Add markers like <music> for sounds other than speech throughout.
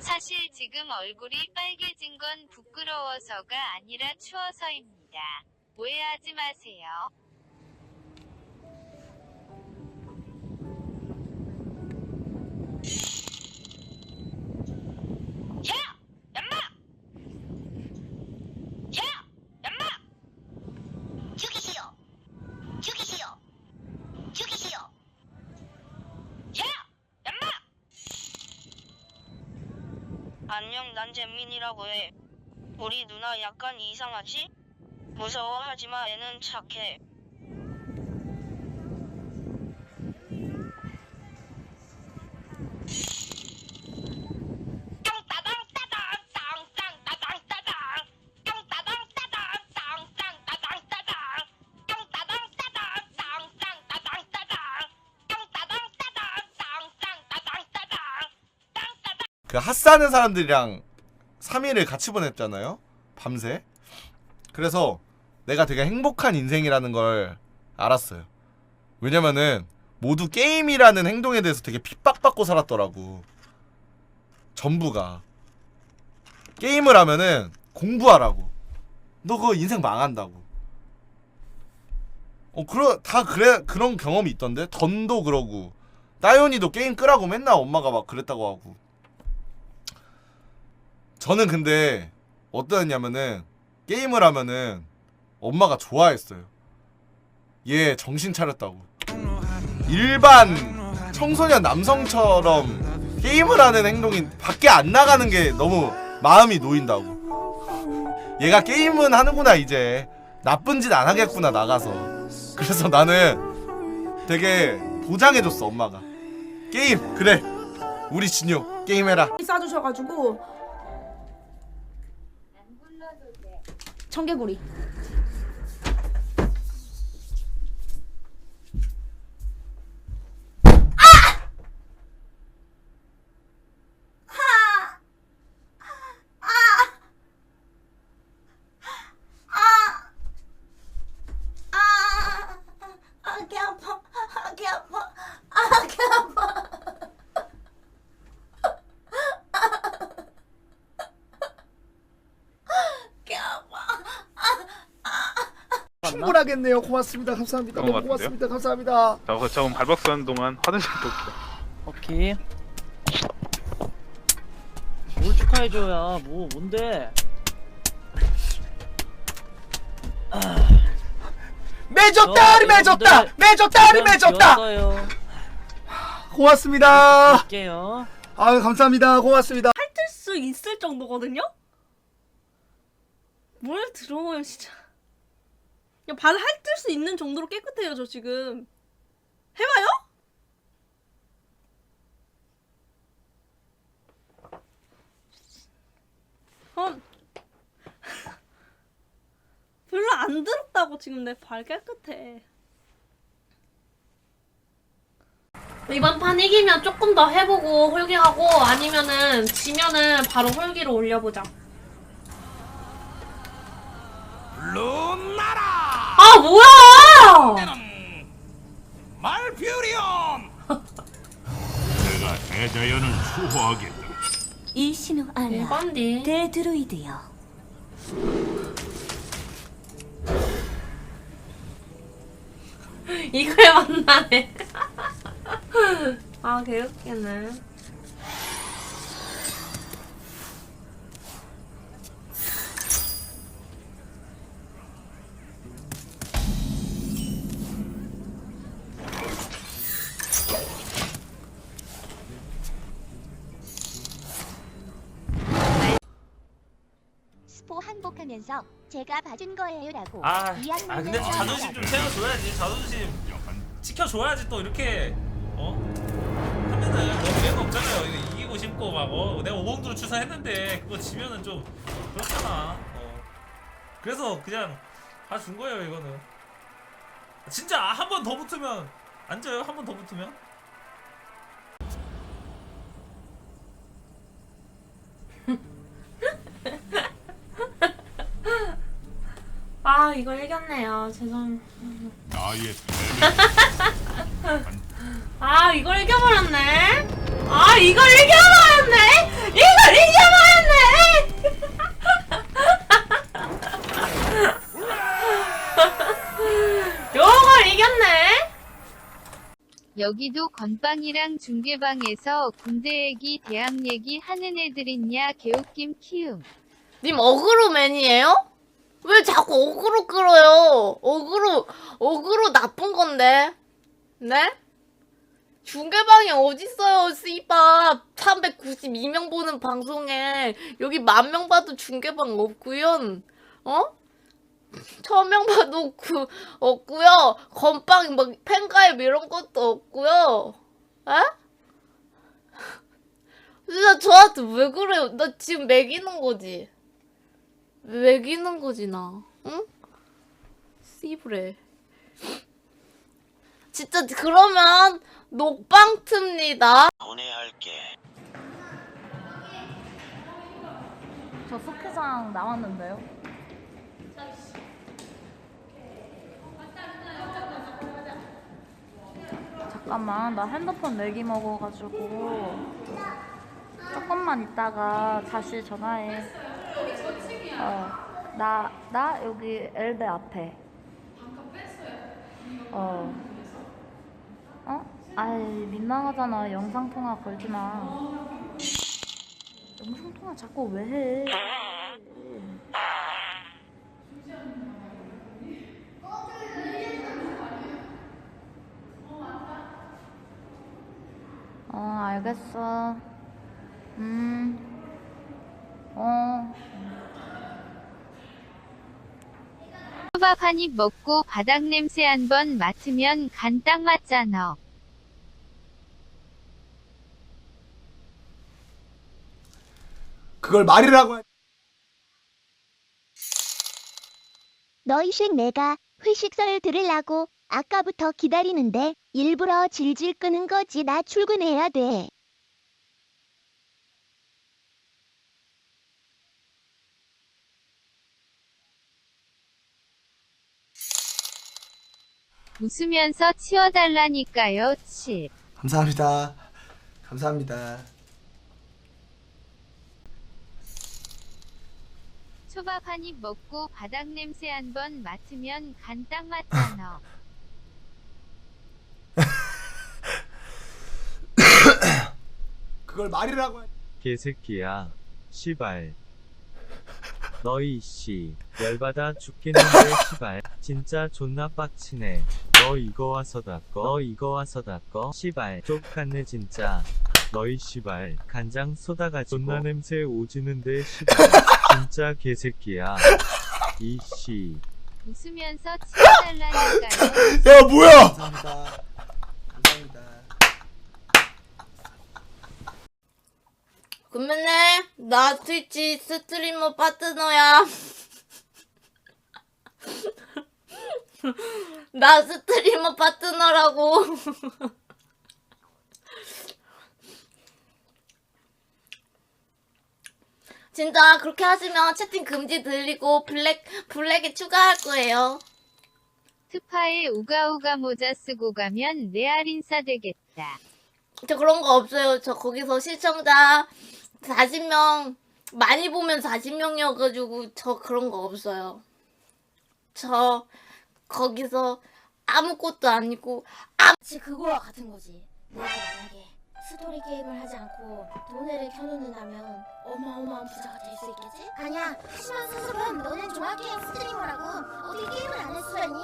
사실 지금 얼굴이 빨개진 건 부끄러워서가 아니라 추워서입니다. 오해하지 마세요. 잼민이라고 해. 우리 누나 약간 이상하지? 무서워하지 마, 애는 착해. 그 핫사하는 사람들이랑 3일을 같이 보냈잖아요. 밤새. 그래서 내가 되게 행복한 인생이라는 걸 알았어요. 왜냐면은 모두 게임이라는 행동에 대해서 되게 핍박받고 살았더라고. 전부가. 게임을 하면은 공부하라고. 너 그거 인생 망한다고. 어, 그러, 다 그래, 그런 경험이 있던데? 던도 그러고. 따윤이도 게임 끄라고 맨날 엄마가 막 그랬다고 하고. 저는 근데 어떠했냐면은 게임을 하면은 엄마가 좋아했어요. 얘 정신 차렸다고. 일반 청소년 남성처럼 게임을 하는 행동이 밖에 안 나가는 게 너무 마음이 놓인다고. 얘가 게임은 하는구나 이제 나쁜 짓 안 하겠구나 나가서. 그래서 나는 되게 보장해줬어 엄마가. 게임 그래 우리 진효 게임해라. 싸주셔가지고 청개구리 아, 개 아파. 아, 개 아파. 아, 개 아파. 개 아파. 충분하겠네요. 고맙습니다. 감사합니다. 너무? 고맙습니다. 감사합니다. 자, 그 조금 발박스하는 동안 화장실 또 올게요. 오케이. 뭘 축하해줘야 뭐 뭔데? 매졌다, 매졌다, 매졌다. 요 고맙습니다. 갈게요. 아유 감사합니다. 고맙습니다. 할수 있을 정도거든요? 뭘 들어요 진짜 그냥 발을 핥을 수 있는 정도로 깨끗해요 저 지금 해봐요? 어 <laughs> 별로 안 더럽다고 지금 내 발 깨끗해 이번 판 이기면 조금 더 해보고 홀기하고 아니면은 지면은 바로 홀기로 올려보자. 물론 나라. 아 뭐야? 내가 대자연을 수호하겠다. 이신우 알라. 일반디. 대드루이드요. 이거에 만나네. <laughs> 아 개웃기네. 스포 항복하면서 제가 봐준 거예요라고. 아, 이양 아 근데 좀 자존심 좀 세워줘야지. 자존심 지켜줘야지 또 이렇게 어? 하면은 뭐 기회가 없잖아요. 이거 이기고 싶고 막 어, 내가 오봉두로 추사했는데 그거 지면은 좀 그렇잖아. 어. 그래서 그냥 다 준 거예요 이거는. 진짜 한 번 더 붙으면 앉아요? 한 번 더 붙으면 아 이거 이겼네요. 죄송. 나의 아 이걸 이겨버렸네. 아 이걸 이겨버렸네 이걸 이겨버렸네 <laughs> 요걸 이겼네 여기도 건빵이랑 중계방에서 군대 얘기, 대학 얘기 하는 애들 있냐 개웃김 키움. 님 어그로맨이에요? 왜 자꾸 어그로 끌어요? 어그로 어그로 나쁜 건데. 네? 중계방이 어딨어요, 씨밥. 392명 보는 방송에 여기 만 명 봐도 중계방 없구요. 어? 천명 봐도 그 없고요. 건빵 막 팬가입 이런 것도 없고요. 에? 진짜 저한테 왜 그래요? 나 지금 매기는 거지. 매기는 거지 나. 응? 씨부래. 진짜 그러면 녹방 틉니다. 보내할게. 저 스키장 나왔는데요. 잠깐만, 나 핸드폰 내기 먹어가지고 조금만 있다가 다시 전화해. 어, 나, 나 여기 엘베 앞에. 어. 어? 아이, 민망하잖아. 영상통화 걸지 마. 영상통화 자꾸 왜 해? 어, 알겠어. 음. 어. 초밥 한 입 먹고 바닥 냄새 한 번 맡으면 간 딱 맞잖아. 그걸 말이라고 해. 너희식 내가 회식설 들으려고 아까부터 기다리는데 일부러 질질 끄는 거지 나 출근해야 돼. 웃으면서 치워달라니까요, 칩. 감사합니다. 감사합니다. 초밥 한 입 먹고 바닥 냄새 한 번 맡으면 간 딱 맞잖아. 그걸 말이라고 해. 개새끼야. 시발. 너희 씨 열받아 죽겠는데 시발 진짜 존나 빡치네. 너 이거 와서 닦어. 너 이거 와서 닦어. 시발 족같네 진짜. 너희 시발 간장 쏟아가지고 존나 냄새 오지는데 시발 진짜 개새끼야. 이씨. 웃으면서 치워달라니까요. 야 뭐야? 감사합니다. 감사합니다. 그러면은 나 트위치 스트리머 파트너야. 나 스트리머 파트너라고. <laughs> 진짜 그렇게 하시면 채팅 금지 들리고 블랙 블랙에 추가할 거예요. 스파에 우가우가 모자 쓰고 가면 레알 인싸 되겠다. 저 그런 거 없어요. 저 거기서 시청자 40명 많이 보면 40명이어가지고 저 그런 거 없어요. 저 거기서 아무것도 아니고 마치 그거와 같은 거지. 내가 만약에 스토리 게임을 하지 않고 돈을 켜놓는다면 어마어마한 부자가 될 수 있겠지? 아니야. 심한 수습은 너는 종합게임 스트리머라고 어떻게 게임을 안 했으라니?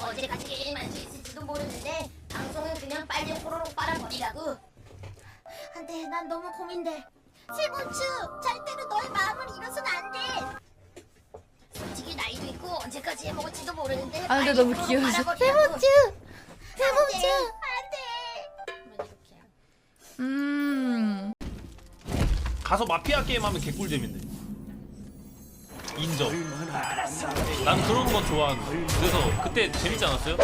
언제까지 게임을 할수 있을지도 모르는데 방송은 그냥 빨리 호로록 빨아버리라고. 안돼. 난 너무 고민돼. 세븐추 절대로 너의 마음을 잃어서는 안 돼. 솔직히 나이도 있고 언제까지 해 먹을지도 모르는데 아, 근데 너무 귀여워서. 세븐추 세븐추 안돼 음 가서 마피아 게임 하면 개꿀잼인데. 인정. 난 그런 거 좋아하는. 그래서 그때 재밌지 않았어요?